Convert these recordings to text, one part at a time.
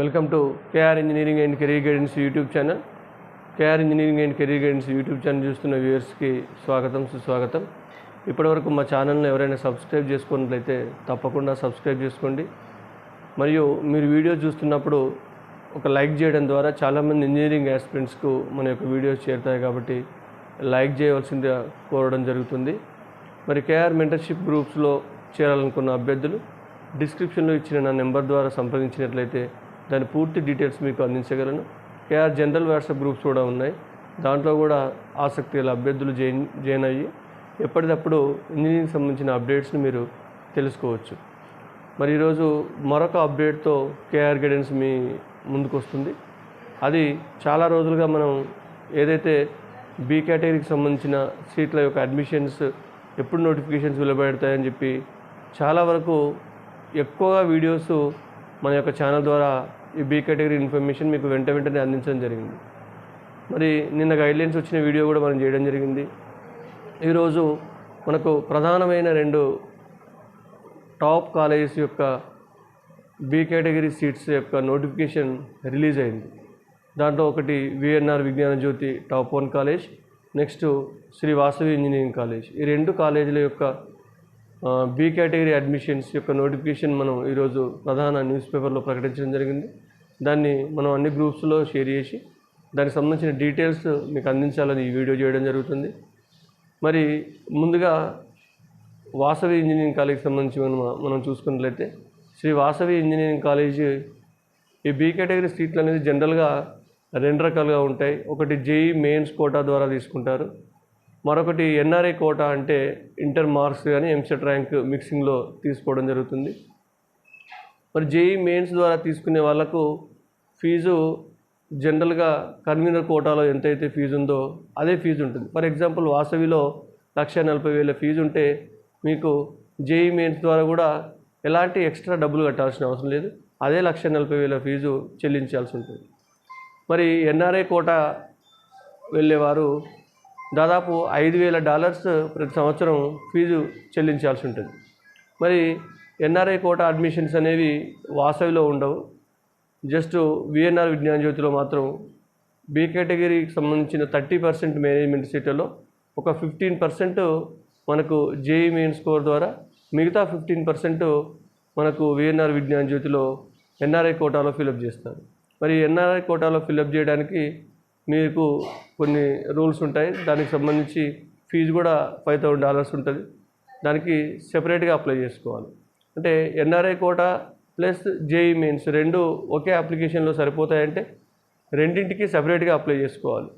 Welcome to KR engineering and career guidance YouTube channel. KR engineering and career guidance YouTube channel చూస్తున్న వ్యూవర్స్కి స్వాగతం సుస్వాగతం. ఇప్పటివరకు మా ఛానల్ని ఎవరైనా సబ్స్క్రైబ్ చేసుకున్నట్లయితే తప్పకుండా సబ్స్క్రైబ్ చేసుకోండి. మరియు మీరు వీడియో చూస్తున్నప్పుడు ఒక లైక్ చేయడం ద్వారా చాలామంది ఇంజనీరింగ్ యాస్పిరెంట్స్కు మన యొక్క వీడియోస్ చేరుతాయి కాబట్టి లైక్ చేయవలసిందిగా కోరడం జరుగుతుంది. మరి కేఆర్ మెంటర్షిప్ గ్రూప్స్లో చేరాలనుకున్న అభ్యర్థులు డిస్క్రిప్షన్లో ఇచ్చిన నా నెంబర్ ద్వారా సంప్రదించినట్లయితే దాని పూర్తి డీటెయిల్స్ మీకు అందించగలను. కేఆర్ జనరల్ వాట్సాప్ గ్రూప్స్ కూడా ఉన్నాయి. దాంట్లో కూడా ఆసక్తి గల అభ్యర్థులు జాయిన్ జాయిన్ అయ్యి ఎప్పటికప్పుడు ఇంజనీరింగ్ సంబంధించిన అప్డేట్స్ని మీరు తెలుసుకోవచ్చు. మరి ఈరోజు మరొక అప్డేట్తో కేఆర్ గైడెన్స్ మీ ముందుకు వస్తుంది అది చాలా రోజులుగా మనం ఏదైతే బీ కేటగిరీకి సంబంధించిన సీట్ల యొక్క అడ్మిషన్స్ ఎప్పుడు నోటిఫికేషన్స్ వెలువడతాయని చెప్పి చాలా వరకు ఎక్కువగా వీడియోస్ మన యొక్క ఛానల్ ద్వారా ఈ బీ కేటగిరీ ఇన్ఫర్మేషన్ మీకు వెంట వెంటనే అందించడం జరిగింది. మరి నిన్న గైడ్లైన్స్ వచ్చిన వీడియో కూడా మనం చేయడం జరిగింది. ఈరోజు మనకు ప్రధానమైన రెండు టాప్ కాలేజెస్ యొక్క బీ కేటగిరీ సీట్స్ యొక్క నోటిఫికేషన్ రిలీజ్ అయింది. దాంట్లో ఒకటి VNR Vignana Jyothi top one college next Sri Vasavi engineering college ఈ రెండు కాలేజీల యొక్క బి కేటగిరీ అడ్మిషన్స్ యొక్క నోటిఫికేషన్ మనం ఈరోజు ప్రధాన న్యూస్ పేపర్లో ప్రకటించడం జరిగింది. దాన్ని మనం అన్ని గ్రూప్స్లో షేర్ చేసి దానికి సంబంధించిన డీటెయిల్స్ మీకు అందించాలని ఈ వీడియో చేయడం జరుగుతుంది. మరి ముందుగా వాసవి ఇంజనీరింగ్ కాలేజీకి సంబంధించి మనం మనం చూసుకున్నట్లయితే శ్రీ వాసవి ఇంజనీరింగ్ కాలేజ్ ఈ బీ కేటగిరీ సీట్లు అనేది జనరల్గా రెండు రకాలుగా ఉంటాయి. ఒకటి జేఈ మెయిన్స్ కోటా ద్వారా తీసుకుంటారు. మరొకటి ఎన్ఆర్ఐ కోటా అంటే ఇంటర్ మార్క్స్ కానీ ఎంసెట్ ర్యాంక్ మిక్సింగ్లో తీసుకోవడం జరుగుతుంది. మరి జేఈ మెయిన్స్ ద్వారా తీసుకునే వాళ్ళకు ఫీజు జనరల్గా కన్వీనర్ కోటాలో ఎంతైతే ఫీజు ఉందో అదే ఫీజు ఉంటుంది. ఫర్ ఎగ్జాంపుల్ వాసవిలో లక్ష నలభై వేల ఫీజు ఉంటే మీకు జేఈ మెయిన్స్ ద్వారా కూడా ఎలాంటి ఎక్స్ట్రా డబ్బులు కట్టాల్సిన అవసరం లేదు. అదే లక్ష నలభై వేల ఫీజు చెల్లించాల్సి ఉంటుంది. మరి ఎన్ఆర్ఐ కోటా వెళ్ళేవారు దాదాపు ఐదు వేల డాలర్స్ ప్రతి సంవత్సరం ఫీజు చెల్లించాల్సి ఉంటుంది. మరి ఎన్ఆర్ఐ కోట అడ్మిషన్స్ అనేవి వాసవిలో ఉండవు. జస్ట్ విఎన్ఆర్ విజ్ఞాన జ్యోతిలో మాత్రం బి కేటగిరీకి సంబంధించిన థర్టీ పర్సెంట్ మేనేజ్మెంట్ సీట్లలో ఒక ఫిఫ్టీన్ పర్సెంట్ మనకు జేఈ మెయిన్ స్కోర్ ద్వారా మిగతా ఫిఫ్టీన్ పర్సెంట్ మనకు విఎన్ఆర్ విజ్ఞాన జ్యోతిలో ఎన్ఆర్ఐ కోటాలో ఫిలప్ చేస్తారు. మరి ఎన్ఆర్ఐ కోటాలో ఫిలప్ చేయడానికి మీకు కొన్ని రూల్స్ ఉంటాయి. దానికి సంబంధించి ఫీజు కూడా ఫైవ్ థౌసండ్ డాలర్స్ ఉంటుంది. దానికి సెపరేట్గా అప్లై చేసుకోవాలి. అంటే NRI quota plus JEE mains రెండు ఒకే అప్లికేషన్లో సరిపోతాయంటే రెండింటికి సెపరేట్గా అప్లై చేసుకోవాలి.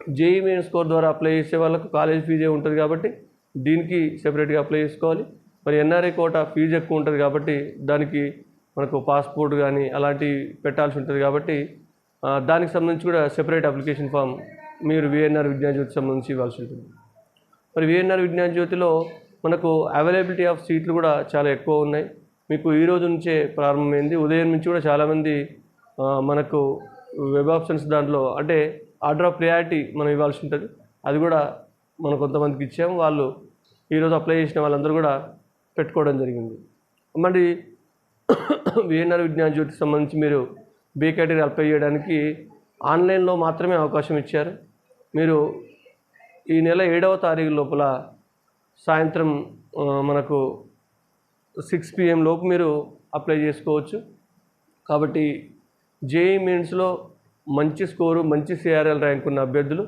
జేఈ మెయిన్ స్కోర్ ద్వారా అప్లై చేసే వాళ్ళకు కాలేజ్ ఫీజే ఉంటుంది కాబట్టి దీనికి సెపరేట్గా అప్లై చేసుకోవాలి. మరి ఎన్ఆర్ఐ కోటా ఫీజు ఎక్కువ ఉంటుంది కాబట్టి దానికి మనకు పాస్పోర్ట్ కానీ అలాంటివి పెట్టాల్సి ఉంటుంది కాబట్టి దానికి సంబంధించి కూడా సెపరేట్ అప్లికేషన్ ఫామ్ మీరు విఎన్ఆర్ విజ్ఞానజ్యోతికి సంబంధించి ఇవ్వాల్సి ఉంటుంది. మరి విఎన్ఆర్ విజ్ఞాన జ్యోతిలో మనకు అవైలబిలిటీ ఆఫ్ సీట్లు కూడా చాలా ఎక్కువ ఉన్నాయి. మీకు ఈ రోజు నుంచే ప్రారంభమైంది. ఉదయం నుంచి కూడా చాలామంది మనకు వెబ్ ఆప్షన్స్ దాంట్లో అంటే ఆర్డర్ ఆఫ్ ప్రియారిటీ మనం ఇవ్వాల్సి ఉంటుంది. అది కూడా మనం కొంతమందికి ఇచ్చాము. వాళ్ళు ఈరోజు అప్లై చేసిన వాళ్ళందరూ కూడా పెట్టుకోవడం జరిగింది. మరి విఎన్ఆర్ విజ్ఞాన జ్యోతికి సంబంధించి మీరు బీ కేటగిరీ అప్లై చేయడానికి ఆన్లైన్లో మాత్రమే అవకాశం ఇచ్చారు. మీరు ఈ నెల ఏడవ తారీఖు లోపల సాయంత్రం మనకు సిక్స్ పిఎం లోపు మీరు అప్లై చేసుకోవచ్చు. కాబట్టి జేఈ మెయిన్స్లో మంచి స్కోరు మంచి సిఆర్ఎల్ ర్యాంక్ ఉన్న అభ్యర్థులు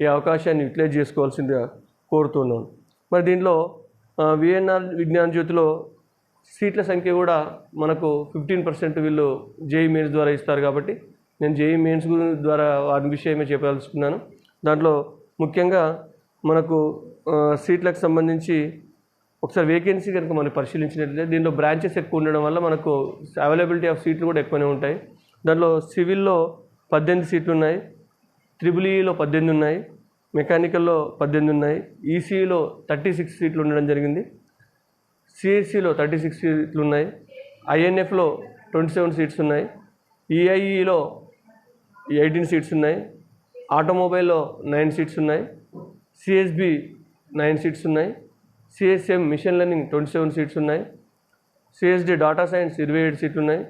ఈ అవకాశాన్ని యూటిలైజ్ చేసుకోవాల్సిందిగా కోరుతున్నాను. మరి దీంట్లో విఎన్ఆర్ విజ్ఞాన జ్యోతిలో సీట్ల సంఖ్య కూడా మనకు ఫిఫ్టీన్ పర్సెంట్ వీళ్ళు జేఈ మెయిన్స్ ద్వారా ఇస్తారు కాబట్టి నేను జేఈ మెయిన్స్ ద్వారా వాటి విషయమే చెప్పదలుచుకున్నాను. దాంట్లో ముఖ్యంగా మనకు సీట్లకు సంబంధించి ఒకసారి వేకెన్సీ కనుక మనం పరిశీలించినట్లయితే దీనిలో బ్రాంచెస్ ఎక్కువ ఉండడం వల్ల మనకు అవైలబిలిటీ ఆఫ్ సీట్లు కూడా ఎక్కువనే ఉంటాయి. దాంట్లో సివిల్లో పద్దెనిమిది సీట్లు ఉన్నాయి త్రిబుల్ ఈలో పద్దెనిమిది ఉన్నాయి మెకానికల్లో పద్దెనిమిది ఉన్నాయి ఈసీఈలో థర్టీ సిక్స్ సీట్లు ఉండడం జరిగింది. సిఎస్సిలో థర్టీ సిక్స్ సీట్లు ఉన్నాయి. ఐఎన్ఎఫ్లో ట్వంటీ సెవెన్ సీట్స్ ఉన్నాయి. ఈఐఈలో ఎయిటీన్ సీట్స్ ఉన్నాయి. ఆటోమొబైల్లో నైన్ సీట్స్ ఉన్నాయి. సిఎస్బి నైన్ సీట్స్ ఉన్నాయి. CSM machine learning twenty seven seats ఉన్నాయి. సిఎస్డి డాటా సైన్స్ ఇరవై ఏడు సీట్లు ఉన్నాయి.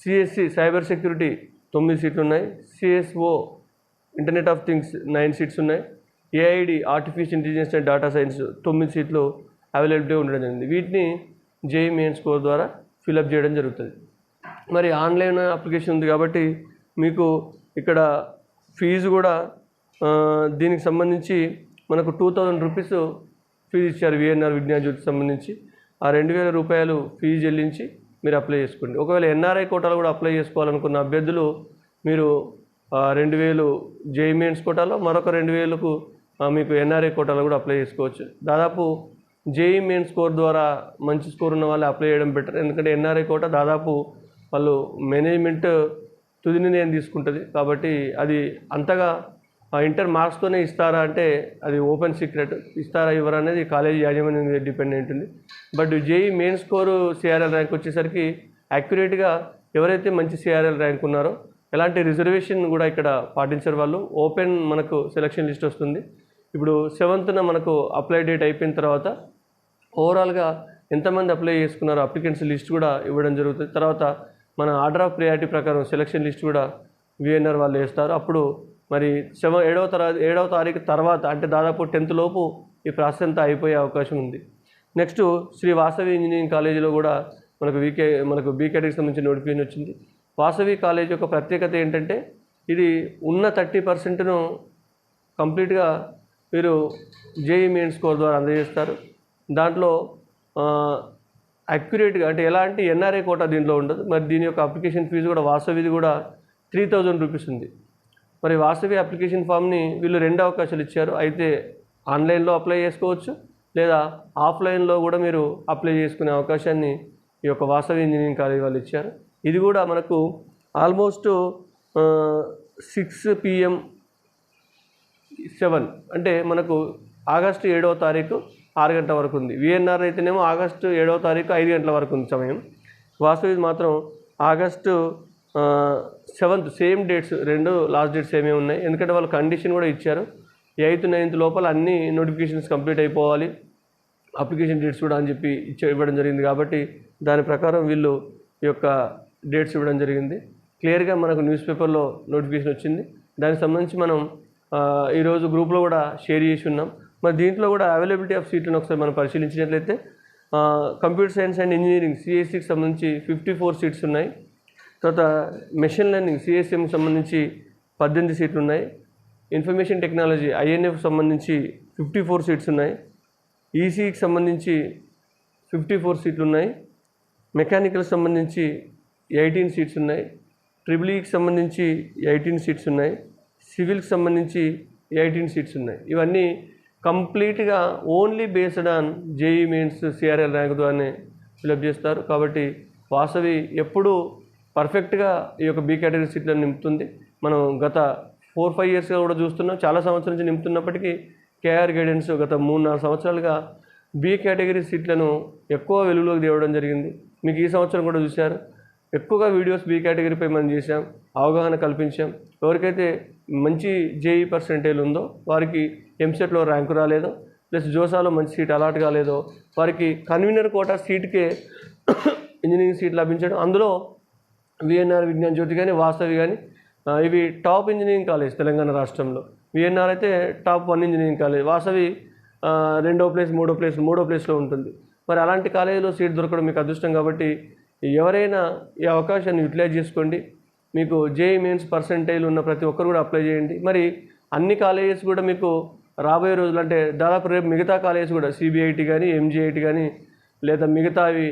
సిఎస్సి సైబర్ సెక్యూరిటీ తొమ్మిది సీట్లు ఉన్నాయి. CSO internet of things nine seats ఉన్నాయి. AID artificial intelligence and data science తొమ్మిది సీట్లు అవైలబిలిటీ ఉండడం జరిగింది. వీటిని జేఈ మెయిన్ స్కోర్ ద్వారా ఫిలప్ చేయడం జరుగుతుంది. మరి ఆన్లైన్ అప్లికేషన్ ఉంది కాబట్టి మీకు ఇక్కడ ఫీజు కూడా దీనికి సంబంధించి మనకు టూ థౌజండ్ రూపీస్ ఫీజు ఇచ్చారు విఎన్ఆర్ విజ్ఞాన జ్యోతికి సంబంధించి. ఆ రెండు వేల రూపాయలు ఫీజు చెల్లించి మీరు అప్లై చేసుకోండి. ఒకవేళ ఎన్ఆర్ఐ కోటాలో కూడా అప్లై చేసుకోవాలనుకున్న అభ్యర్థులు మీరు రెండు వేలు జేఈ మెయిన్స్ కోటాలో మరొక రెండు వేలకు మీకు ఎన్ఆర్ఐ కోటాలో కూడా అప్లై చేసుకోవచ్చు. దాదాపు జేఈ మెయిన్ స్కోర్ ద్వారా మంచి స్కోర్ ఉన్న వాళ్ళు అప్లై చేయడం బెటర్. ఎందుకంటే ఎన్ఆర్ఐ కోట దాదాపు వాళ్ళు మేనేజ్మెంట్ తుది నిర్ణయం తీసుకుంటుంది. కాబట్టి అది అంతగా ఆ ఇంటర్ మార్క్స్తోనే ఇస్తారా అంటే అది ఓపెన్ సీక్రెట్. ఇస్తారా ఇవ్వరా అనేది కాలేజీ యాజమాన్యం మీద డిపెండ్ ఉంటుంది. But JEE main score CRL rank వచ్చేసరికి యాక్యురేట్గా ఎవరైతే మంచి సిఆర్ఎల్ ర్యాంక్ ఉన్నారో ఎలాంటి రిజర్వేషన్ కూడా ఇక్కడ పాటించరు వాళ్ళు. ఓపెన్ మనకు సెలక్షన్ లిస్ట్ వస్తుంది. ఇప్పుడు సెవెంత్న మనకు అప్లై డేట్ అయిపోయిన తర్వాత ఓవరాల్గా ఎంతమంది అప్లై చేసుకున్నారో అప్లికెంట్స్ లిస్ట్ కూడా ఇవ్వడం జరుగుతుంది. తర్వాత మన ఆర్డర్ ఆఫ్ ప్రియారిటీ ప్రకారం సెలక్షన్ లిస్ట్ కూడా విఎన్ఆర్ వాళ్ళు వేస్తారు. అప్పుడు మరి సెవ ఏడవ తరగతి ఏడవ తారీఖు తర్వాత అంటే దాదాపు టెన్త్ లోపు ఈ ప్రాసెస్ అంతా అయిపోయే అవకాశం ఉంది. నెక్స్ట్ శ్రీ వాసవి ఇంజనీరింగ్ కాలేజీలో కూడా మనకు వీకే మనకు బీకేటీకి సంబంధించిన నోటిఫికేషన్ వచ్చింది. వాసవి కాలేజ్ యొక్క ప్రత్యేకత ఏంటంటే ఇది ఉన్న థర్టీ పర్సెంట్ను కంప్లీట్గా మీరు జేఈ మెయిన్ స్కోర్ ద్వారా అందజేస్తారు. దాంట్లో అక్యురేట్గా అంటే ఎలాంటి ఎన్ఆర్ఐ కోటా దీంట్లో ఉండదు. మరి దీని యొక్క అప్లికేషన్ ఫీజు కూడా వాసవిది కూడా త్రీ థౌజండ్ రూపీస్ ఉంది. మరి వాసవి అప్లికేషన్ ఫామ్ని వీళ్ళు రెండు అవకాశాలు ఇచ్చారు. అయితే ఆన్లైన్లో అప్లై చేసుకోవచ్చు లేదా ఆఫ్లైన్లో కూడా మీరు అప్లై చేసుకునే అవకాశాన్ని ఈ యొక్క వాసవి ఇంజనీరింగ్ కాలేజ్ వాళ్ళు ఇచ్చారు. ఇది కూడా మనకు ఆల్మోస్ట్ సిక్స్ పిఎం సెవెన్ అంటే మనకు ఆగస్టు ఏడవ తారీఖు ఆరు గంటల వరకు ఉంది. విఎన్ఆర్ అయితేనేమో ఆగస్టు ఏడవ తారీఖు ఐదు గంటల వరకు ఉంది సమయం. వాస్తవిది మాత్రం ఆగస్టు సెవెంత్ సేమ్ డేట్స్ రెండు లాస్ట్ డేట్స్ ఏమేమి ఉన్నాయి ఎందుకంటే వాళ్ళు కండిషన్ కూడా ఇచ్చారు. ఎయిత్ నైన్త్ లోపల అన్ని నోటిఫికేషన్స్ కంప్లీట్ అయిపోవాలి. అప్లికేషన్ డేట్స్ కూడా అని చెప్పి ఇచ్చే ఇవ్వడం జరిగింది కాబట్టి దాని ప్రకారం వీళ్ళు ఈ యొక్క డేట్స్ ఇవ్వడం జరిగింది. క్లియర్గా మనకు న్యూస్ పేపర్లో నోటిఫికేషన్ వచ్చింది. దానికి సంబంధించి మనం ఈరోజు గ్రూప్లో కూడా షేర్ చేసి ఉన్నాం. మరి దీంట్లో కూడా అవైలబిలిటీ ఆఫ్ సీట్లను ఒకసారి మనం పరిశీలించినట్లయితే కంప్యూటర్ సైన్స్ అండ్ ఇంజనీరింగ్ సిఎస్సికి సంబంధించి ఫిఫ్టీ ఫోర్ సీట్స్ ఉన్నాయి. తర్వాత మెషిన్ లెర్నింగ్ సిఎస్ఎంకి సంబంధించి పద్దెనిమిది సీట్లు ఉన్నాయి. ఇన్ఫర్మేషన్ టెక్నాలజీ ఐఎన్ఎఫ్ సంబంధించి ఫిఫ్టీ ఫోర్ సీట్స్ ఉన్నాయి ఈసీకి సంబంధించి ఫిఫ్టీ ఫోర్ సీట్లు ఉన్నాయి మెకానికల్ సంబంధించి ఎయిటీన్ సీట్స్ ఉన్నాయి. ట్రిపుల్ ఈకి e సంబంధించి ఎయిటీన్ సీట్స్ ఉన్నాయి. సివిల్కి సంబంధించి ఎయిటీన్ సీట్స్ ఉన్నాయి. ఇవన్నీ కంప్లీట్గా only based on JEE mains CRL rank ద్వారానే ఫిలప్ చేస్తారు. కాబట్టి వాసవి ఎప్పుడూ పర్ఫెక్ట్గా ఈ యొక్క బీ కేటగిరీ సీట్లను నింపుతుంది. మనం గత ఫోర్ ఫైవ్ ఇయర్స్గా కూడా చూస్తున్నాం. చాలా సంవత్సరాల నుంచి నింపుతున్నప్పటికీ కేఆర్ గైడెన్స్ గత మూడు నాలుగు సంవత్సరాలుగా బి కేటగిరీ సీట్లను ఎక్కువ వెలుగులోకి తేవడం జరిగింది. మీకు ఈ సంవత్సరం కూడా చూశారు. ఎక్కువగా వీడియోస్ బి కేటగిరీపై మనం చేశాం అవగాహన కల్పించాం. ఎవరికైతే మంచి జేఈ పర్సెంటేజ్ ఉందో వారికి ఎంసెట్లో ర్యాంకు రాలేదో ప్లస్ జోసాలో మంచి సీట్ అలాట్ కాలేదో వారికి కన్వీనర్ కోటా సీట్కే ఇంజనీరింగ్ సీట్ లభించడం అందులో విఎన్ఆర్ విజ్ఞాన్ జ్యోతి కానీ వాస్తవి కానీ ఇవి టాప్ ఇంజనీరింగ్ కాలేజ్ తెలంగాణ రాష్ట్రంలో. విఎన్ఆర్ అయితే top one engineering college Vasavi రెండో ప్లేస్ మూడో ప్లేస్ మూడో ప్లేస్లో ఉంటుంది. మరి అలాంటి కాలేజీలో సీట్ దొరకడం మీకు అదృష్టం కాబట్టి ఎవరైనా ఈ అవకాశాన్ని యూటిలైజ్ చేసుకోండి. మీకు జేఈ మెయిన్స్ పర్సంటైల్ ఉన్న ప్రతి ఒక్కరు కూడా అప్లై చేయండి. మరి అన్ని కాలేజెస్ కూడా మీకు రాబోయే రోజులు అంటే దాదాపు రేపు మిగతా కాలేజెస్ కూడా సిబిఐటి కానీ ఎంజీఐటి కానీ లేదా మిగతావి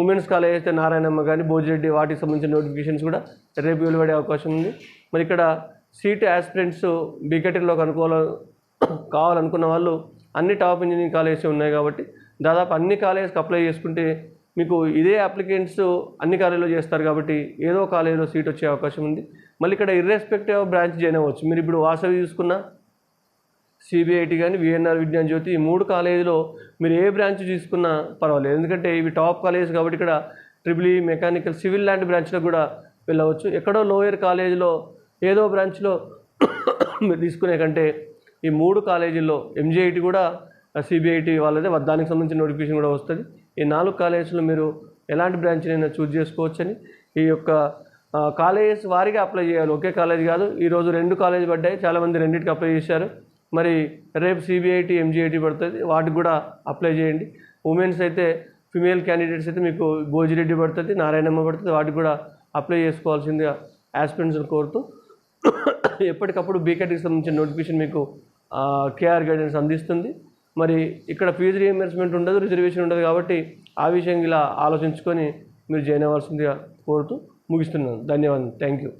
ఉమెన్స్ కాలేజ్ అయితే నారాయణమ్మ కానీ భోజిరెడ్డి వాటికి సంబంధించిన నోటిఫికేషన్స్ కూడా రేపు వెలువడే అవకాశం ఉంది. మరి ఇక్కడ సీట్ ఆస్పిరెంట్స్ బీకెటీలోకి అనుకోవాలి కావాలనుకున్న వాళ్ళు అన్ని టాప్ ఇంజనీరింగ్ కాలేజెస్ ఉన్నాయి కాబట్టి దాదాపు అన్ని కాలేజెస్కి అప్లై చేసుకుంటే మీకు ఇదే అప్లికెంట్స్ అన్ని కాలేజీలో చేస్తారు కాబట్టి ఏదో కాలేజీలో సీట్ వచ్చే అవకాశం ఉంది. మళ్ళీ ఇక్కడ ఇర్రెస్పెక్టివ్ బ్రాంచ్ జాయిన్ అవ్వచ్చు. మీరు ఇప్పుడు వాసవి చూసుకున్నా సిబిఐటి కానీ విఎన్ఆర్ విజ్ఞాన్ జ్యోతి ఈ మూడు కాలేజీలో మీరు ఏ బ్రాంచ్ తీసుకున్నా పర్వాలేదు. ఎందుకంటే ఇవి టాప్ కాలేజ్ కాబట్టి ఇక్కడ ట్రిపుల్ ఈ మెకానికల్ సివిల్ లాంటి బ్రాంచ్లో కూడా వెళ్ళవచ్చు. ఎక్కడో లోయర్ కాలేజీలో ఏదో బ్రాంచ్లో మీరు తీసుకునే కంటే ఈ మూడు కాలేజీల్లో ఎంజీఐటి కూడా సిబిఐటి వాళ్ళదే దానికి సంబంధించిన నోటిఫికేషన్ కూడా వస్తుంది. ఈ నాలుగు కాలేజీలో మీరు ఎలాంటి బ్రాంచ్నైనా చూజ్ చేసుకోవచ్చని ఈ యొక్క కాలేజెస్ వారిగా అప్లై చేయాలి. ఒకే కాలేజ్ కాదు ఈరోజు రెండు కాలేజ్ పడ్డాయి చాలామంది రెండింటికి అప్లై చేశారు. మరి రేపు సిబిఐటి ఎంజీఐటి పడుతుంది వాటికి కూడా అప్లై చేయండి. ఉమెన్స్ అయితే ఫిమేల్ క్యాండిడేట్స్ అయితే మీకు భోజిరెడ్డి పడుతుంది నారాయణమ్మ పడుతుంది వాటికి కూడా అప్లై చేసుకోవాల్సిందిగా ఆస్పిరెంట్స్ని కోరుతూ ఎప్పటికప్పుడు బీకెట్కి సంబంధించిన నోటిఫికేషన్ మీకు కేఆర్ గైడెన్స్ అందిస్తుంది. మరి ఇక్కడ ఫీజు రీఎంబర్స్మెంట్ ఉండదు రిజర్వేషన్ ఉండదు కాబట్టి ఆ విషయం ఇలా ఆలోచించుకొని మీరు జాయిన్ అవ్వాల్సిందిగా కోరుతూ ముగిస్తున్నాను. ధన్యవాదాలు. Thank you